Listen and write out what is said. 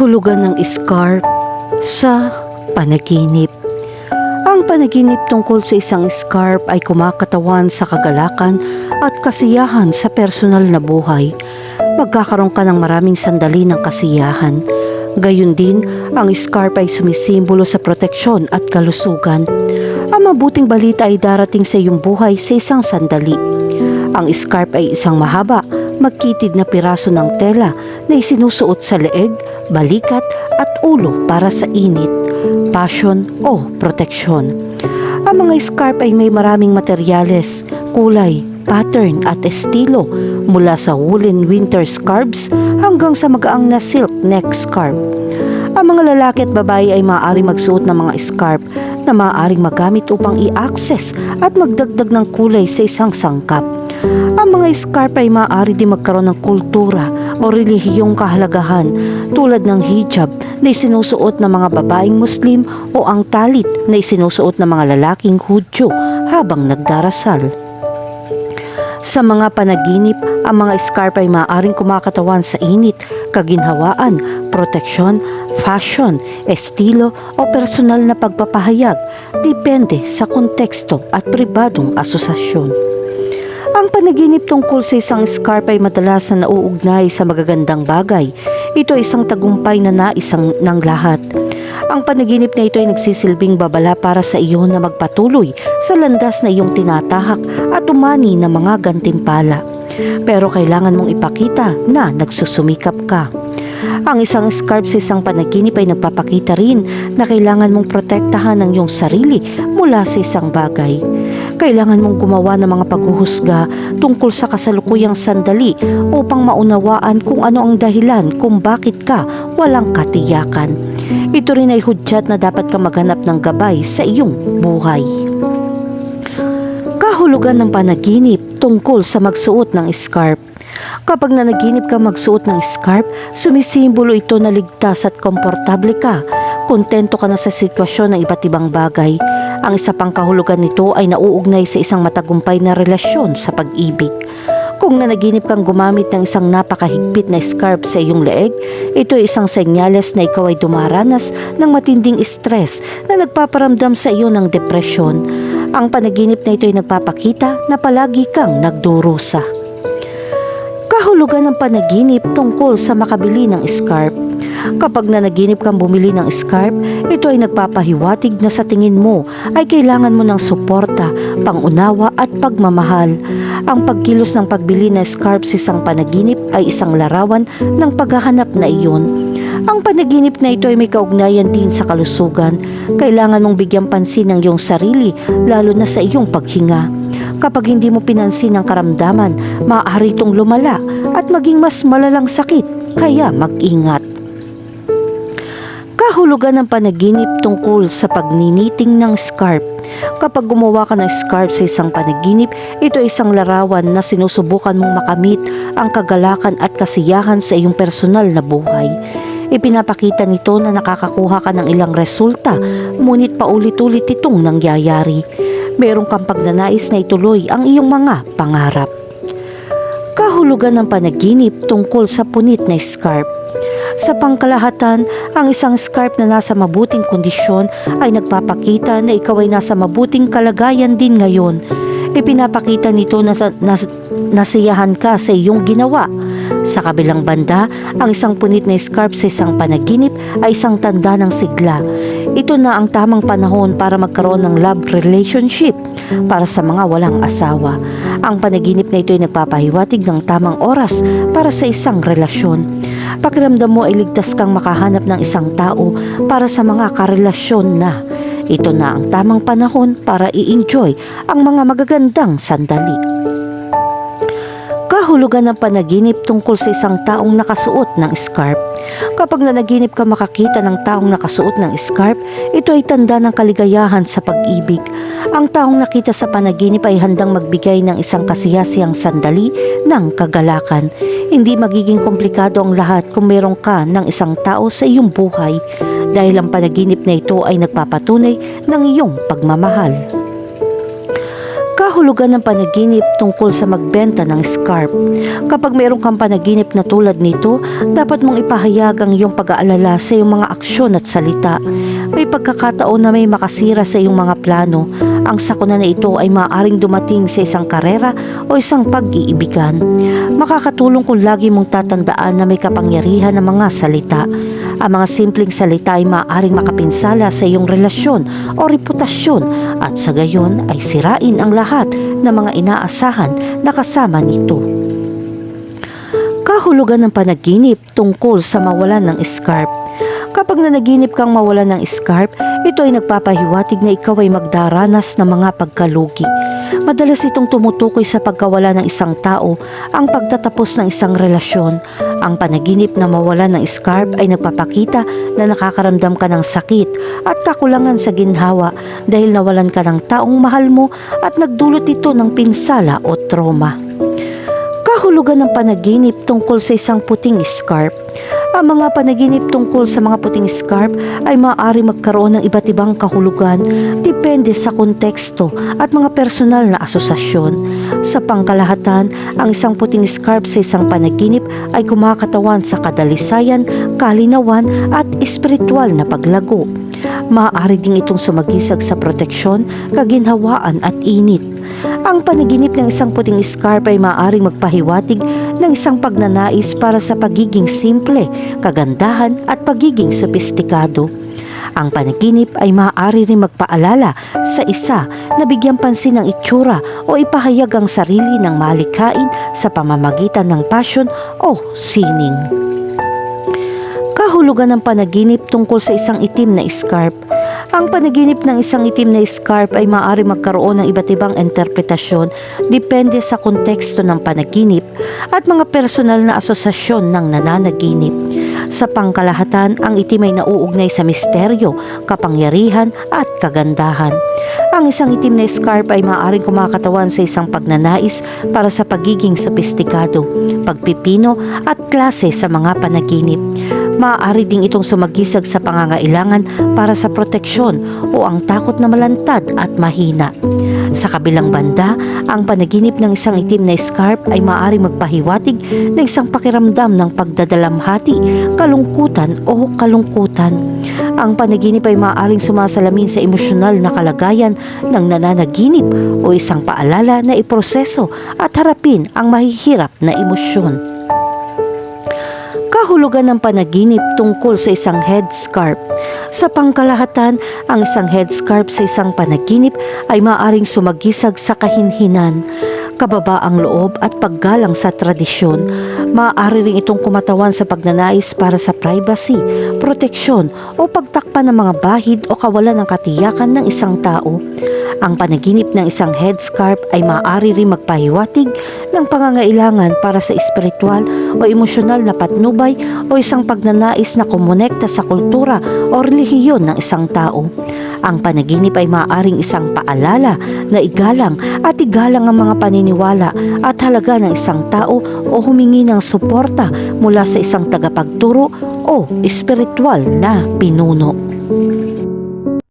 Kahulugan ng scarf sa panaginip. Ang panaginip tungkol sa isang scarf ay kumakatawan sa kagalakan at kasiyahan sa personal na buhay. Magkakaroon ka ng maraming sandali ng kasiyahan. Gayun din, ang scarf ay sumisimbolo sa proteksyon at kalusugan. Ang mabuting balita ay darating sa iyong buhay sa isang sandali. Ang scarf ay isang mahaba, magkitid na piraso ng tela na isinusuot sa leeg, balikat at ulo para sa init, passion o proteksyon. Ang mga scarf ay may maraming materyales, kulay, pattern at estilo mula sa woolen winter scarves hanggang sa magaang na silk neck scarf. Ang mga lalaki at babae ay maaari magsuot ng mga scarf na maaaring magamit upang i-access at magdagdag ng kulay sa isang sangkap. Ang mga scarf ay maaari din magkaroon ng kultura o relihiyong kahalagahan tulad ng hijab na isinusuot ng mga babaeng Muslim o ang talit na isinusuot ng mga lalaking Hudyo habang nagdarasal. Sa mga panaginip, ang mga scarf ay maaaring kumakatawan sa init, kaginhawaan, proteksyon, fashion, estilo o personal na pagpapahayag depende sa konteksto at pribadong asosasyon. Ang panaginip tungkol sa isang scarf ay madalas na nauugnay sa magagandang bagay. Ito ay isang tagumpay na naisang ng lahat. Ang panaginip na ito ay nagsisilbing babala para sa iyo na magpatuloy sa landas na iyong tinatahak at umani ng mga gantimpala. Pero kailangan mong ipakita na nagsusumikap ka. Ang isang scarf sa isang panaginip ay nagpapakita rin na kailangan mong protektahan ang iyong sarili mula sa isang bagay. Kailangan mong gumawa ng mga paghuhusga tungkol sa kasalukuyang sandali upang maunawaan kung ano ang dahilan kung bakit ka walang katiyakan. Ito rin ay hudyat na dapat ka maghanap ng gabay sa iyong buhay. Kahulugan ng panaginip tungkol sa magsuot ng scarf. Kapag nanaginip ka magsuot ng scarf, sumisimbolo ito na ligtas at komportable ka. Kontento ka na sa sitwasyon ng iba't ibang bagay. Ang isa pang kahulugan nito ay nauugnay sa isang matagumpay na relasyon sa pag-ibig. Kung nanaginip kang gumamit ng isang napakahigpit na scarf sa iyong leeg, ito ay isang senyales na ikaw ay dumaranas ng matinding stress na nagpaparamdam sa iyo ng depresyon. Ang panaginip na ito ay nagpapakita na palagi kang nagdurusa. Kahulugan ng panaginip tungkol sa makabili ng scarf. Kapag nanaginip kang bumili ng scarf, ito ay nagpapahiwatig na sa tingin mo ay kailangan mo ng suporta, pangunawa at pagmamahal. Ang pagkilos ng pagbili ng scarf sa isang panaginip ay isang larawan ng paghahanap na iyon. Ang panaginip na ito ay may kaugnayan din sa kalusugan. Kailangan mong bigyan pansin ng iyong sarili, lalo na sa iyong paghinga. Kapag hindi mo pinansin ang karamdaman, maaari itong lumala at maging mas malalang sakit, kaya mag-ingat. Kahulugan ng panaginip tungkol sa pagniniting ng scarf. Kapag gumawa ka ng scarf sa isang panaginip, ito ay isang larawan na sinusubukan mong makamit ang kagalakan at kasiyahan sa iyong personal na buhay. Ipinapakita nito na nakakakuha ka ng ilang resulta, ngunit paulit-ulit itong nangyayari. Meron kang pagnanais na ituloy ang iyong mga pangarap. Kahulugan ng panaginip tungkol sa punit na scarf. Sa pangkalahatan, ang isang scarf na nasa mabuting kondisyon ay nagpapakita na ikaw ay nasa mabuting kalagayan din ngayon. Ipinapakita nito na nas, nasiyahan ka sa iyong ginawa. Sa kabilang banda, ang isang punit na scarf sa isang panaginip ay isang tanda ng sigla. Ito na ang tamang panahon para magkaroon ng love relationship para sa mga walang asawa. Ang panaginip na ito ay nagpapahiwatig ng tamang oras para sa isang relasyon. Pakiramdam mo ay ligtas kang makahanap ng isang tao para sa mga karelasyon na. Ito na ang tamang panahon para i-enjoy ang mga magagandang sandali. Kahulugan ng panaginip tungkol sa isang taong nakasuot ng scarf. Kapag nanaginip ka makakita ng taong nakasuot ng scarf, ito ay tanda ng kaligayahan sa pag-ibig. Ang taong nakita sa panaginip ay handang magbigay ng isang kasiyasiyang sandali ng kagalakan. Hindi magiging komplikado ang lahat kung meron ka ng isang tao sa iyong buhay dahil ang panaginip na ito ay nagpapatunay ng iyong pagmamahal. Kahulugan ng panaginip tungkol sa magbenta ng scarf. Kapag mayroon kang panaginip na tulad nito, dapat mong ipahayag ang iyong pag-aalala sa iyong mga aksyon at salita. May pagkakataon na may makasira sa iyong mga plano. Ang sakuna na ito ay maaaring dumating sa isang karera o isang pag-iibigan. Makakatulong kung lagi mong tatandaan na may kapangyarihan ng mga salita. Ang mga simpleng salita ay maaaring makapinsala sa iyong relasyon o reputasyon at sa gayon ay sirain ang lahat ng mga inaasahan na kasama nito. Kahulugan ng panaginip tungkol sa mawalan ng scarf. Kapag nanaginip kang mawalan ng scarf, ito ay nagpapahiwatig na ikaw ay magdaranas ng mga pagkalugi. Madalas itong tumutukoy sa pagkawala ng isang tao, ang pagtatapos ng isang relasyon. Ang panaginip na mawala ng scarf ay nagpapakita na nakakaramdam ka ng sakit at kakulangan sa ginhawa dahil nawalan ka ng taong mahal mo at nagdulot ito ng pinsala o trauma. Kahulugan ng panaginip tungkol sa isang puting scarf. Ang mga panaginip tungkol sa mga puting scarf ay maaari magkaroon ng iba't ibang kahulugan depende sa konteksto at mga personal na asosasyon. Sa pangkalahatan, ang isang puting scarf sa isang panaginip ay kumakatawan sa kadalisayan, kalinawan at espiritual na paglago. Maaari ding itong sumagisag sa proteksyon, kaginhawaan at init. Ang panaginip ng isang puting scarf ay maaaring magpahiwatig ng isang pagnanais para sa pagiging simple, kagandahan at pagiging sopistikado. Ang panaginip ay maaari rin magpaalala sa isa na bigyan pansin ng itsura o ipahayag ang sarili ng malikhain sa pamamagitan ng passion o sining. Kahulugan ng panaginip tungkol sa isang itim na scarf. Ang panaginip ng isang itim na scarf ay maaari magkaroon ng iba't ibang interpretasyon depende sa konteksto ng panaginip at mga personal na asosasyon ng nananaginip. Sa pangkalahatan, ang itim ay nauugnay sa misteryo, kapangyarihan at kagandahan. Ang isang itim na scarf ay maaaring kumakatawan sa isang pagnanais para sa pagiging sopistikado, pagpipino at klase sa mga panaginip. Maaari ding itong sumagisag sa pangangailangan para sa proteksyon o ang takot na malantad at mahina. Sa kabilang banda, ang panaginip ng isang itim na scarf ay maaari magpahiwatig ng isang pakiramdam ng pagdadalamhati, kalungkutan o kalungkutan. Ang panaginip ay maaaring sumasalamin sa emosyonal na kalagayan ng nananaginip o isang paalala na iproseso at harapin ang mahihirap na emosyon kahulugan ng panaginip tungkol sa isang headscarf. Sa pangkalahatan, ang isang headscarf sa isang panaginip ay maaaring sumagisag sa kahinhinan, kababaang loob at paggalang sa tradisyon. Maaari rin itong kumatawan sa pagnanais para sa privacy, proteksyon o pagtakpan ng mga bahid o kawalan ng katiyakan ng isang tao. Ang panaginip ng isang headscarf ay maaari rin magpahiwatig ng pangangailangan para sa espiritual o emosyonal na patnubay o isang pagnanais na kumonekta sa kultura o relihiyon ng isang tao. Ang panaginip ay maaaring isang paalala na igalang at igalang ang mga paniniwala at halaga ng isang tao o humingi ng suporta mula sa isang tagapagturo o espiritual na pinuno.